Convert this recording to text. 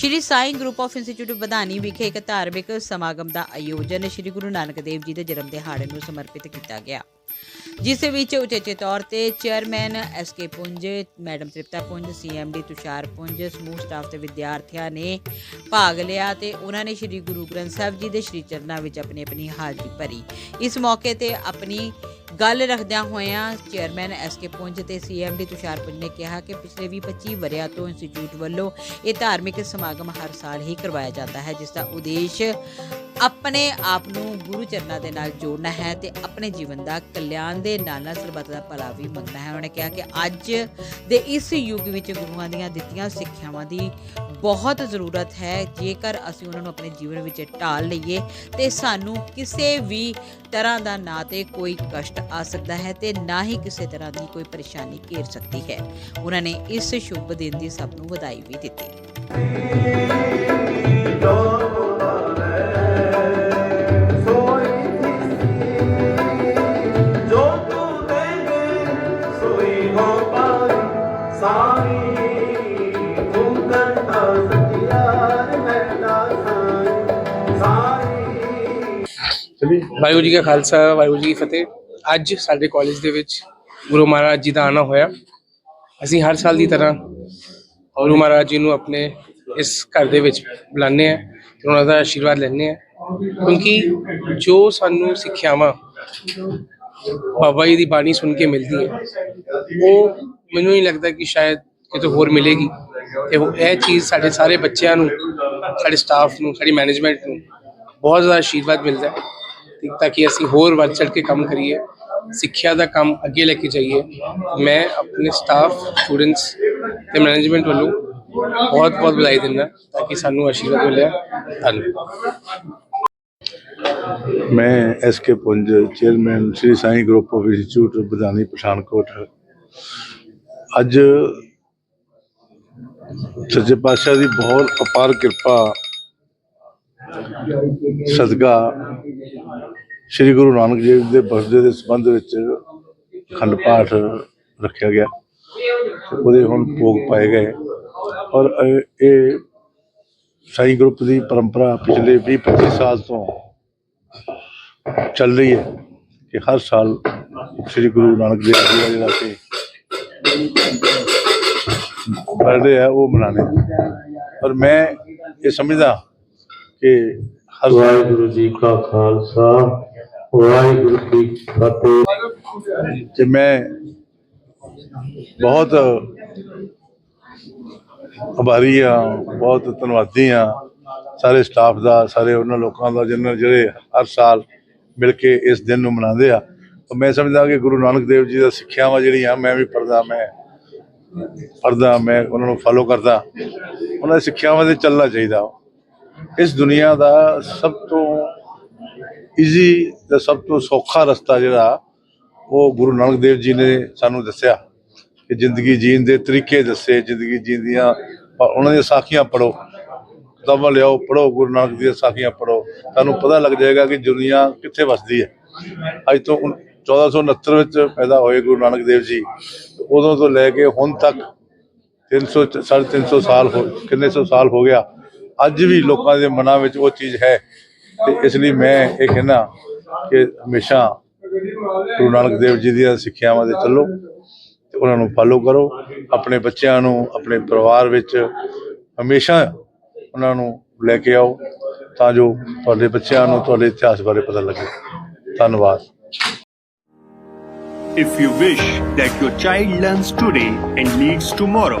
Shri Sai group of institute Badhani ਵਿਖੇ ਇੱਕ ਧਾਰਮਿਕ ਸਮਾਗਮ ਦਾ ਆਯੋਜਨ ਸ਼੍ਰੀ ਗੁਰੂ ਨਾਨਕ ਦੇਵ ਜੀ ਦੇ ਜਨਮ ਦਿਹਾੜੇ ਨੂੰ ਸਮਰਪਿਤ ਕੀਤਾ ਗਿਆ। ਜਿਸ ਵਿੱਚ ਉਚੇਚੇ ਤੌਰ ਤੇ chairman S K Punj, madam Tripta Punj CMD Tushar Punj, ਸਮੂਹ ਸਟਾਫ ਤੇ ਵਿਦਿਆਰਥੀਆਂ ਨੇ ਭਾਗ ਲਿਆ ਤੇ ਉਹਨਾਂ ਨੇ ਸ਼੍ਰੀ ਗੁਰੂ ਗ੍ਰੰਥ ਸਾਹਿਬ ਜੀ ਦੇ ਸ਼੍ਰੀ ਚਰਨਾਂ ਵਿੱਚ ਆਪਣੀ ਆਪਣੀ ਹਾਜ਼ਰੀ ਭਰੀ। ਇਸ ਮੌਕੇ ਤੇ ਆਪਣੀ ਗੱਲ ਰੱਖਦਿਆਂ ਹੋਇਆਂ ਚੇਅਰਮੈਨ ਐਸ ਕੇ ਪੁੰਜ ਤੇ ਸੀਐਮਡੀ ਤੁਸ਼ਾਰ ਪੁੰਜ ਨੇ ਕਿਹਾ ਕਿ ਪਿਛਲੇ 20-25 ਵਰਿਆਂ ਤੋਂ ਇੰਸਟੀਚਿਊਟ ਵੱਲੋਂ ਇਹ ਧਾਰਮਿਕ ਸਮਾਗਮ ਹਰ ਸਾਲ ਹੀ ਕਰਵਾਇਆ ਜਾਂਦਾ ਹੈ, ਜਿਸ ਦਾ ਉਦੇਸ਼ ਆਪਣੇ ਆਪ ਨੂੰ ਗੁਰੂ ਚਰਨਾਂ ਦੇ ਨਾਲ ਜੋੜਨਾ ਹੈ ਤੇ ਆਪਣੇ ਜੀਵਨ ਦਾ ਕਲਿਆਣ ਦੇ ਨਾਲ ਨਾਲ ਸਰਬੱਤ ਦਾ ਭਲਾ ਵੀ ਮੰਗਣਾ ਹੈ। ਉਹਨਾਂ ਨੇ ਕਿਹਾ ਕਿ ਅੱਜ ਦੇ ਇਸ ਯੁੱਗ ਵਿੱਚ ਗੁਰੂਆਂ ਦੀਆਂ ਦਿੱਤੀਆਂ ਸਿੱਖਿਆਵਾਂ ਦੀ ਬਹੁਤ ਜ਼ਰੂਰਤ ਹੈ। ਜੇਕਰ ਅਸੀਂ ਉਹਨਾਂ ਨੂੰ ਆਪਣੇ ਜੀਵਨ ਵਿੱਚ ਢਾਲ ਲਈਏ, ਤੇ ਸਾਨੂੰ ਕਿਸੇ ਵੀ ਤਰ੍ਹਾਂ ਦਾ ਨਾ ਤੇ ਕੋਈ ਕਸ਼ਟ ਆ ਸਕਦਾ ਹੈ ਤੇ ਨਾ ਹੀ ਕਿਸੇ ਤਰ੍ਹਾਂ ਦੀ ਕੋਈ ਪਰੇਸ਼ਾਨੀ ਘੇਰ ਸਕਦੀ ਹੈ। ਉਹਨਾਂ ਨੇ ਇਸ ਸ਼ੁਭ ਦਿਨ ਦੀ ਸਭ ਨੂੰ ਵਧਾਈ ਵੀ ਦਿੱਤੀ। ਵਾਹਿਗੁਰੂ ਜੀ ਕਾ ਖਾਲਸਾ, ਵਾਹਿਗੁਰੂ ਜੀ ਕੀ ਫਤਿਹ। ਅੱਜ ਸਾਡੇ ਕਾਲਜ ਦੇ ਵਿੱਚ ਗੁਰੂ ਮਹਾਰਾਜ ਜੀ ਦਾ ਆਣਾ ਹੋਇਆ। ਅਸੀਂ ਹਰ ਸਾਲ ਦੀ ਤਰ੍ਹਾਂ ਗੁਰੂ ਮਹਾਰਾਜ ਜੀ ਨੂੰ ਆਪਣੇ ਇਸ ਘਰ ਦੇ ਵਿੱਚ ਬੁਲਾਉਂਦੇ ਆ ਤੇ ਉਹਨਾਂ ਦਾ ਆਸ਼ੀਰਵਾਦ ਲੈਂਦੇ ਆ ਕਿਉਂਕਿ ਜੋ ਸਾਨੂੰ ਸਿੱਖਿਆਵਾਂ ਬਾਬਾ ਜੀ ਦੀ ਬਾਣੀ ਸੁਣ ਕੇ ਮਿਲਦੀ ਹੈ, ਉਹ ਮੈਨੂੰ ਨਹੀਂ ਲੱਗਦਾ ਕਿ ਸ਼ਾਇਦ ਕਿਤੇ ਹੋਰ ਮਿਲੇਗੀ। ਤੇ ਉਹ ਇਹ ਚੀਜ਼ ਸਾਡੇ ਸਾਰੇ ਬੱਚਿਆਂ ਨੂੰ, ਸਾਡੇ ਸਟਾਫ ਨੂੰ, ਸਾਡੀ ਮੈਨੇਜਮੈਂਟ ਨੂੰ ਬਹੁਤ ਜ਼ਿਆਦਾ ਆਸ਼ੀਰਵਾਦ ਮਿਲਦਾ ਹੈ। ਤਾਂ ਕਿ ਅਸੀਂ ਹੋਰ ਵੱਧ ਚੜ ਕੇ ਕੰਮ ਕਰੀਏ, ਸਿੱਖਿਆ ਦਾ ਕੰਮ ਅੱਗੇ ਲੈ ਕੇ ਜਾਈਏ, ਮੈਂ ਆਪਣੇ ਸਟਾਫ ਸਟੂਡੈਂਟਸ ਤੇ ਮੈਨੇਜਮੈਂਟ ਵੱਲੋਂ ਬਹੁਤ ਬਹੁਤ ਵਧਾਈ ਦਿੰਦਾ ਤਾਂ ਕਿ ਸਾਨੂੰ ਆਸ਼ੀਰਵਾਦ ਮਿਲਿਆ। ਧੰਨਵਾਦ। ਮੈਂ S K Punj chairman Sri Sai group of institute Badhani Pathankot. ਅੱਜ ਸੱਚੇ ਪਾਤਸ਼ਾਹ ਦੀ ਬਹੁਤ ਅਪਾਰ ਕਿਰਪਾ, ਸਦਕਾ ਸ੍ਰੀ ਗੁਰੂ ਨਾਨਕ ਦੇਵ ਜੀ ਦੇ ਬਰਸਡੇ ਦੇ ਸੰਬੰਧ ਵਿੱਚ ਖੰਡ ਪਾਠ ਰੱਖਿਆ ਗਿਆ। ਉਹਦੇ ਹੁਣ ਭੋਗ ਪਾਏ ਗਏ। ਔਰ ਇਹ- ਸਾਈ ਗਰੁੱਪ ਦੀ ਪਰੰਪਰਾ ਪਿਛਲੇ 20 25 ਸਾਲ ਤੋਂ ਚੱਲ ਰਹੀ ਹੈ ਕਿ ਹਰ ਸਾਲ ਸ੍ਰੀ ਗੁਰੂ ਨਾਨਕ ਦੇਵ ਜੀ ਦਾ ਜਿਹੜਾ ਕਿ ਬਰਥਡੇ ਹੈ, ਉਹ ਮਨਾਣੇ ਔਰ ਮੈਂ ਇਹ ਸਮਝਦਾ ਕਿ ਹਰ ਵਾਹਿਗੁਰੂ ਜੀ ਕਾ ਖਾਲਸਾ ਵਾਹਿਗੁਰੂ ਜੀ ਫਤਿਹ। ਤੇ ਮੈਂ ਬਹੁਤ ਆਭਾਰੀ ਹਾਂ, ਬਹੁਤ ਧੰਨਵਾਦੀ ਹਾਂ। ਸਾਰੇ ਸਟਾਫ ਦਾ, ਸਾਰੇ ਉਹਨਾਂ ਲੋਕਾਂ ਦਾ, ਜਿਹਨਾਂ ਜਿਹੜੇ ਹਰ ਸਾਲ ਮਿਲ ਕੇ ਇਸ ਦਿਨ ਨੂੰ ਮਨਾਉਂਦੇ ਆ। ਮੈਂ ਸਮਝਦਾ ਕਿ ਗੁਰੂ ਨਾਨਕ ਦੇਵ ਜੀ ਦਾ ਸਿੱਖਿਆਵਾਂ ਜਿਹੜੀਆਂ, ਮੈਂ ਵੀ ਪੜਦਾ ਮੈਂ ਪੜਦਾ ਮੈਂ ਉਹਨਾਂ ਨੂੰ ਫਾਲੋ ਕਰਦਾ। ਉਹਨਾਂ ਦੀ ਸਿੱਖਿਆਵਾਂ ਤੇ ਚੱਲਣਾ ਚਾਹੀਦਾ। ਇਸ ਦੁਨੀਆ ਦਾ ਸਭ ਤੋਂ ਈਜ਼ੀ ਦਾ ਸਭ ਤੋਂ ਸੌਖਾ ਰਸਤਾ ਜਿਹੜਾ, ਉਹ ਗੁਰੂ ਨਾਨਕ ਦੇਵ ਜੀ ਨੇ ਸਾਨੂੰ ਦੱਸਿਆ ਕਿ ਜ਼ਿੰਦਗੀ ਜੀਣ ਦੇ ਤਰੀਕੇ ਦੱਸੇ, ਜ਼ਿੰਦਗੀ ਜੀਣ ਉਹਨਾਂ ਦੀਆਂ ਸਾਖੀਆਂ ਪੜੋ ਕਿਤਾਬਾਂ ਲਿਆਓ ਪੜੋ ਗੁਰੂ ਨਾਨਕ ਦੀਆਂ ਸਾਖੀਆਂ ਪੜੋ ਤੁਹਾਨੂੰ ਪਤਾ ਲੱਗ ਜਾਏਗਾ ਕਿ ਦੁਨੀਆ ਕਿੱਥੇ ਵਸਦੀ ਹੈ। ਅੱਜ ਤੋਂ ਉਨ- 1469 ਵਿੱਚ ਪੈਦਾ ਹੋਏ ਗੁਰੂ ਨਾਨਕ ਦੇਵ ਜੀ, ਉਦੋਂ ਤੋਂ ਲੈ ਕੇ ਹੁਣ ਤੱਕ 300 ਚ- ਸਾਢੇ 350 ਸਾਲ ਹੋ, ਕਿੰਨੇ ਸੌ ਸਾਲ ਹੋ ਗਿਆ, ਅੱਜ ਵੀ ਲੋਕਾਂ ਦੇ ਮਨਾਂ ਵਿੱਚ ਉਹ ਚੀਜ਼ ਹੈ। ਤੇ ਇਸ ਲਈ ਮੈਂ ਇਹ ਕਹਿੰਦਾ ਕਿ ਹਮੇਸ਼ਾ ਗੁਰੂ ਨਾਨਕ ਦੇਵ ਜੀ ਦੀਆਂ ਸਿੱਖਿਆਵਾਂ ਦੇ ਚੱਲੋ ਤੇ ਉਹਨਾਂ ਨੂੰ ਫਾਲੋ ਕਰੋ ਆਪਣੇ ਬੱਚਿਆਂ ਨੂੰ ਆਪਣੇ ਪਰਿਵਾਰ ਵਿੱਚ ਹਮੇਸ਼ਾ ਉਹਨਾਂ ਨੂੰ ਲੈ ਕੇ ਆਓ ਤਾਂ ਜੋ ਤੁਹਾਡੇ ਬੱਚਿਆਂ ਨੂੰ ਤੁਹਾਡੇ ਇਤਿਹਾਸ ਬਾਰੇ ਪਤਾ ਲੱਗੇ। ਧੰਨਵਾਦ। If you wish that your child learns today and leads tomorrow,